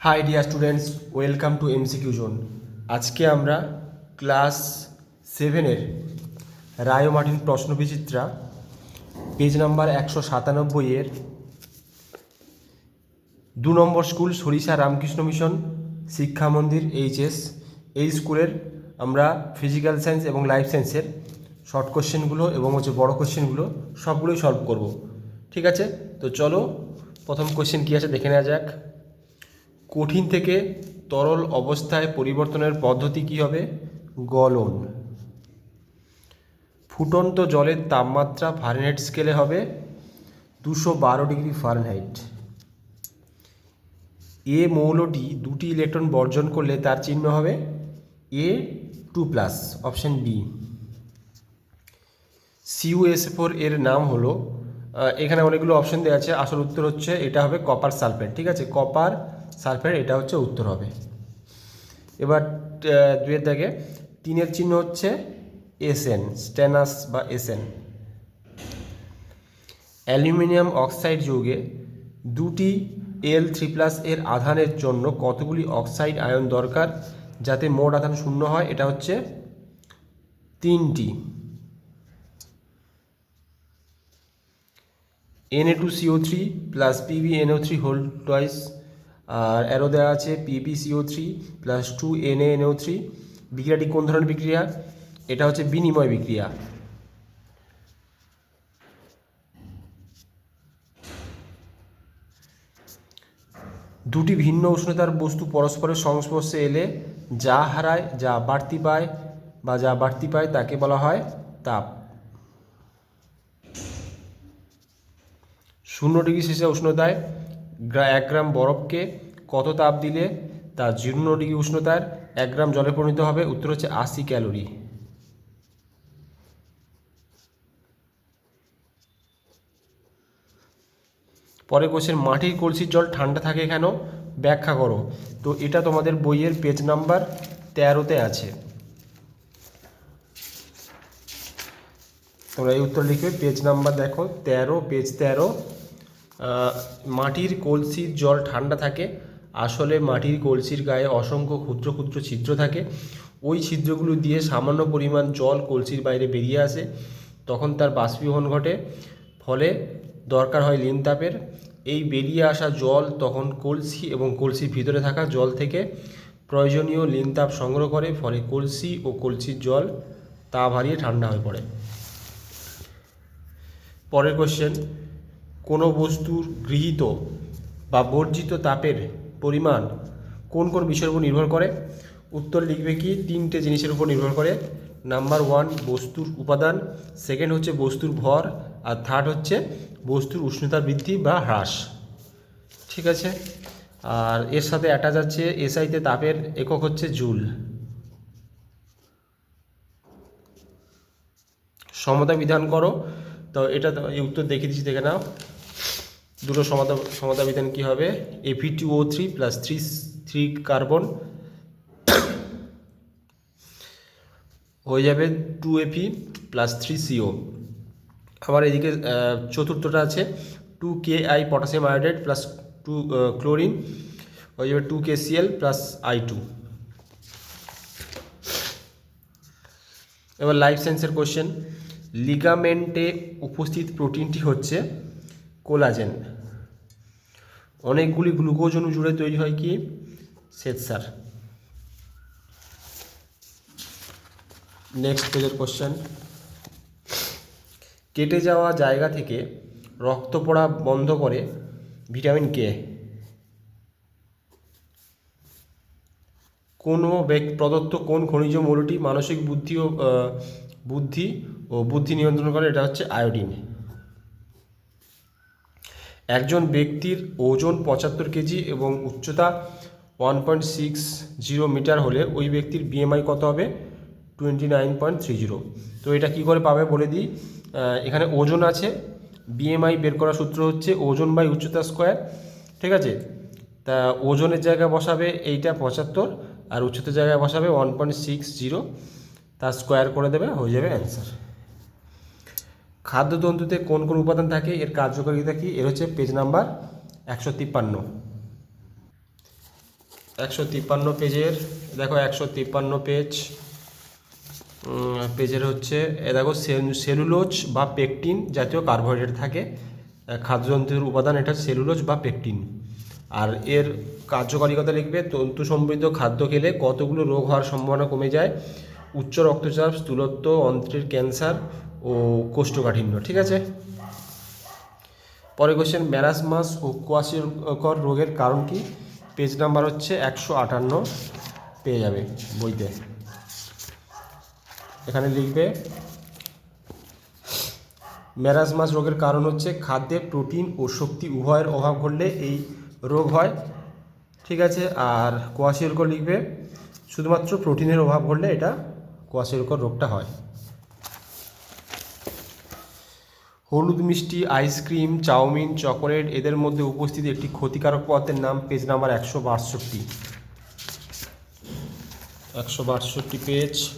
Hi dear students welcome to MCQ zone আজকে আমরা class সেভেনের রায় মার্টিন প্রশ্নবিচিত্রা পেজ নাম্বার একশো সাতানব্বইয়ের দু নম্বর স্কুল সরিষা রামকৃষ্ণ মিশন শিক্ষা মন্দির এইচএস এই স্কুলের আমরা ফিজিক্যাল সায়েন্স এবং লাইফ সায়েন্সের শর্ট কোশ্চেনগুলো এবং হচ্ছে বড় কোশ্চেনগুলো সবগুলোই সলভ করব। ঠিক আছে? তো চলো, প্রথম কোশ্চেন কী আছে দেখে নেওয়া যাক। কঠিন থেকে তরল অবস্থায় পরিবর্তনের পদ্ধতি কী হবে? গলন ফুটন্ত জলের তাপমাত্রা ফারেনহাইট স্কেলে হবে দুশো বারো ডিগ্রি ফারেনহাইট। এ মৌলটি দুটি ইলেকট্রন বর্জন করলে তার চিহ্ন হবে A two plus, option B. CUS four এর নাম হলো এখানে অনেকগুলো অপশন দেওয়া আছে। আসল উত্তর হচ্ছে এটা হবে কপার সালফেট, ঠিক আছে? কপার সালফেট এটা হচ্ছে উত্তর হবে। এবার দুয়ের দাগে, তিনের চিহ্ন হচ্ছে এসএন স্ট্যানাস বা এসএন অ্যালুমিনিয়াম অক্সাইড যৌগে দুটি এল থ্রি প্লাস এর আধানের জন্য কতগুলি অক্সাইড আয়ন দরকার যাতে মোট আধান শূন্য হয়? এটা হচ্ছে তিনটি। NA two CO three plus আর অ্যারো দেওয়া আছে পিপিসিও three plus two NA NO three বিক্রিয়াটি কোন ধরনের বিক্রিয়া? এটা হচ্ছে বিনিময় বিক্রিয়া। দুটি ভিন্ন উষ্ণতার বস্তু পরস্পরের সংস্পর্শে এলে যা হারায়, যা বাড়তি পায় বা যা বাড়তি পায় তাকে বলা হয় তাপ। শূন্য ডিগ্রি সেলসিয়াস উষ্ণতায় এক গ্রাম বরফকে কত তাপ দিলে তা শূন্য ডিগ্রি উষ্ণতার এক গ্রাম জলে পরিণত হবে? উত্তর হচ্ছে আশি ক্যালোরি। পরে কোশ্চেন মাটির কলসির জল ঠান্ডা থাকে কেন? ব্যাখ্যা করো। তো এটা তোমাদের বইয়ের পেজ নাম্বার তেরোতে আছে। তোমরা এই উত্তর লিখবে। পেজ নাম্বার দেখো, তেরো পেজ তেরো। মাটির কলসির জল ঠান্ডা থাকে, আসলে মাটির কলসির গায়ে অসংখ্য ক্ষুদ্র ক্ষুদ্র ছিদ্র থাকে। ওই ছিদ্রগুলো দিয়ে সামান্য পরিমাণ জল কলসির বাইরে বেরিয়ে আসে, তখন তার বাষ্পীভবন ঘটে। ফলে দরকার হয় লিন তাপের এই বেরিয়ে আসা জল তখন কলসি এবং কলসির ভিতরে থাকা জল থেকে প্রয়োজনীয় লিন তাপ সংগ্রহ করে, ফলে কলসি ও কলসির জল তাপ হারিয়ে ঠান্ডা হয়ে পড়ে। পরের কোশ্চেন কোনো বস্তুর গৃহীত বা বর্জিত তাপের পরিমাণ কোন কোন বিষয়ের উপর নির্ভর করে? উত্তর লিখবে কি? তিনটে জিনিসের উপর নির্ভর করে। নাম্বার ওয়ান বস্তুর উপাদান। সেকেন্ড হচ্ছে বস্তুর ভর। আর থার্ড হচ্ছে বস্তুর উষ্ণতা বৃদ্ধি বা হ্রাস। ঠিক আছে? আর এর সাথে অ্যাটাচ আছে এসআইতে তাপের একক হচ্ছে জুল। সমতা বিধান করো। তো এটা এই উত্তর দেখিয়ে দিচ্ছি, দেখে নাও। দুটো সমতা সমতা বিধান কী হবে? AV two O three plus three three carbon হয়ে যাবে two AP plus three CO আবার এদিকে চতুর্থটা আছে two K I potassium iodide plus two chlorine হয়ে যাবে two K CL plus I two এবার লাইফ সায়েন্সের কোশ্চেন লিগামেন্টে উপস্থিত প্রোটিনটি হচ্ছে কোলাজেন। অনেকগুলি গ্লুকোজ অণু জুড়ে তৈরি হয় কি? শ্বেতসার। নেক্সট পেজের কোশ্চেন কেটে যাওয়া জায়গা থেকে রক্ত পড়া বন্ধ করে ভিটামিন কে কোনো প্রদত্ত কোন খনিজ মৌলটি মানসিক বুদ্ধি ও বুদ্ধি ও বুদ্ধি নিয়ন্ত্রণ করে? এটা হচ্ছে আয়োডিন একজন ব্যক্তির ওজন পঁচাত্তর কেজি এবং উচ্চতা one point six zero metre হলে ওই ব্যক্তির বিএমআই কত হবে? Twenty nine point three zero তো এটা কী করে পাবে বলে দিই? এখানে ওজন আছে। বিএমআই বের করার সূত্র হচ্ছে ওজন বাই উচ্চতা স্কোয়ার। ঠিক আছে? তা ওজনের জায়গায় বসাবে এইটা পঁচাত্তর আর উচ্চতার জায়গায় বসাবে ওয়ান পয়েন্ট সিক্স জিরো তার স্কোয়ার করে দেবে, হয়ে যাবে অ্যান্সার খাদ্যতন্তুতে কোন কোন উপাদান থাকে, এর কার্যকারিতা কি? এর হচ্ছে পেজ নাম্বার একশো তিপ্পান্ন। একশো তিপ্পান্ন পেজের, দেখো একশো তিপ্পান্ন পেজ পেজের হচ্ছে, এ দেখো সেল- সেলুলোজ বা পেকটিন জাতীয় কার্বোহাইড্রেট থাকে। খাদ্যযন্ত্রের উপাদান এটা সেলুলোজ বা পেকটিন আর এর কার্যকারিতা লিখবে, তন্তু সমৃদ্ধ খাদ্য খেলে কতগুলো রোগ হওয়ার সম্ভাবনা কমে যায়? উচ্চ রক্তচাপ, স্থূলত্ব, অন্ত্রের ক্যান্সার ও কোষ্ঠকাঠিন্য, ঠিক আছে? পরে কোশ্চেন ম্যারাসমাস ও কোয়াশিকর রোগের কারণ কি? পেজ নাম্বার হচ্ছে একশো আটান্ন, পেয়ে যাবে বইতে। এখানে লিখবে ম্যারাসমাস রোগের কারণ হচ্ছে খাদ্যে প্রোটিন ও শক্তি উভয়ের অভাব ঘটলে এই রোগ হয়, ঠিক আছে? আর কোয়াশিরকর লিখবে, শুধুমাত্র প্রোটিনের অভাব ঘটলে এটা কোয়াশিরকর রোগটা হয়। হলুদ মিষ্টি, আইসক্রিম, চাউমিন, চকোলেট এদের মধ্যে উপস্থিত একটি ক্ষতিকারক পদার্থের নাম পেজ নাম্বার একশো বাষট্টি। একশো বাষট্টি পেজ।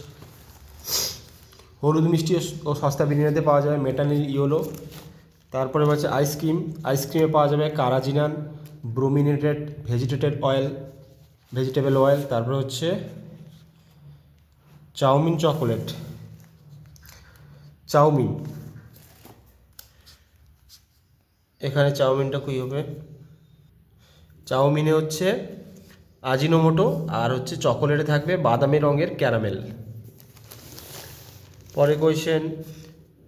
হলুদ মিষ্টি ও সস্তা বিরিয়ানিতে পাওয়া যাবে মেটানিল, ইয়োলো। তারপরে হচ্ছে আইসক্রিম। আইসক্রিমে পাওয়া যাবে carrageenan, brominated vegetated oil, vegetable oil. তারপরে হচ্ছে চাউমিন, চকোলেট। চাউমিন। এখানে চাউমিনটা কী হবে। চাউমিনে হচ্ছে আজিনোমোটো আর হচ্ছে চকোলেটে থাকবে বাদামি রঙের ক্যারামেল পরে কোয়েশ্চেন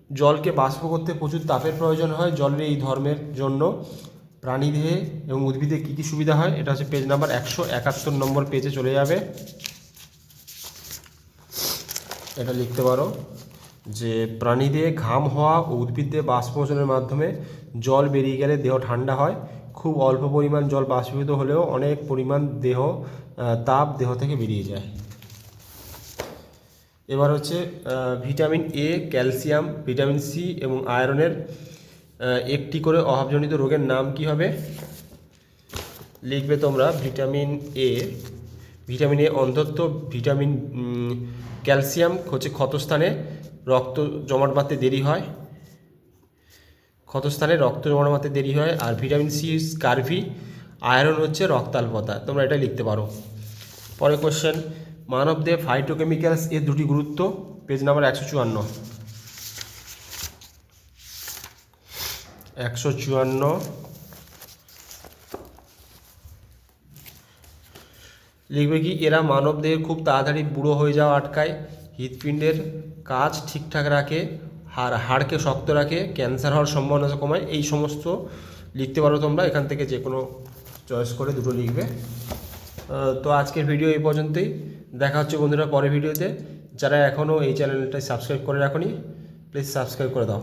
জলকে বাষ্প করতে প্রচুর তাপের প্রয়োজন হয়, জলের এই ধর্মের জন্য। প্রাণীদেহে এবং উদ্ভিদে কী কী সুবিধা হয়? এটা হচ্ছে পেজ নাম্বার একশো একাত্তর নম্বর পেজে চলে যাবে। এটা লিখতে পারো। যে প্রাণীদের ঘাম হওয়া ও উদ্ভিদে বাষ্পমোচনের মাধ্যমে জল বেরিয়ে গেলে দেহ ঠান্ডা হয়। খুব অল্প পরিমাণ জল বাষ্পীভূত হলেও অনেক পরিমাণ দেহ তাপ দেহ থেকে বেরিয়ে যায়। এবার হচ্ছে vitamin A calcium, vitamin C এবং আয়রনের একটি করে অভাবজনিত রোগের নাম কি হবে? লিখবে তোমরা ভিটামিন এ ভিটামিন এ অন্ধত্ব ভিটামিন ক্যালসিয়াম হচ্ছে ক্ষতস্থানে রক্ত জমাট বাঁধতে দেরি হয়। ক্ষতস্থানে রক্ত জমাট বাঁধতে দেরি হয় আর ভিটামিন সি স্কারভি আয়রন হচ্ছে রক্তাল্পতা তোমরা এটা লিখতে পারো। পরের কোশ্চেন মানবদেহ ফাইটোকেমিক্যালস এর দুটি গুরুত্ব পেজ নাম্বার একশো চুয়ান্ন। একশো চুয়ান্ন। লিখবে কি, এরা মানবদেহের খুব তাড়াতাড়ি বুড়ো হয়ে যাওয়া আটকায়। হৃৎপিণ্ডের কাজ ঠিকঠাক রাখে হাড় হাড়কে শক্ত রাখে, ক্যান্সার হওয়ার সম্ভাবনা কমায়, এই সমস্ত লিখতে পারো তোমরা, এখান থেকে যে কোনো চয়েস করে দুটো লিখবে। তো আজকের ভিডিও এই পর্যন্তই। দেখা হচ্ছে বন্ধুরা পরের ভিডিওতে। যারা এখনও এই চ্যানেলটাই সাবস্ক্রাইব করে রাখনি প্লিজ সাবস্ক্রাইব করে দাও।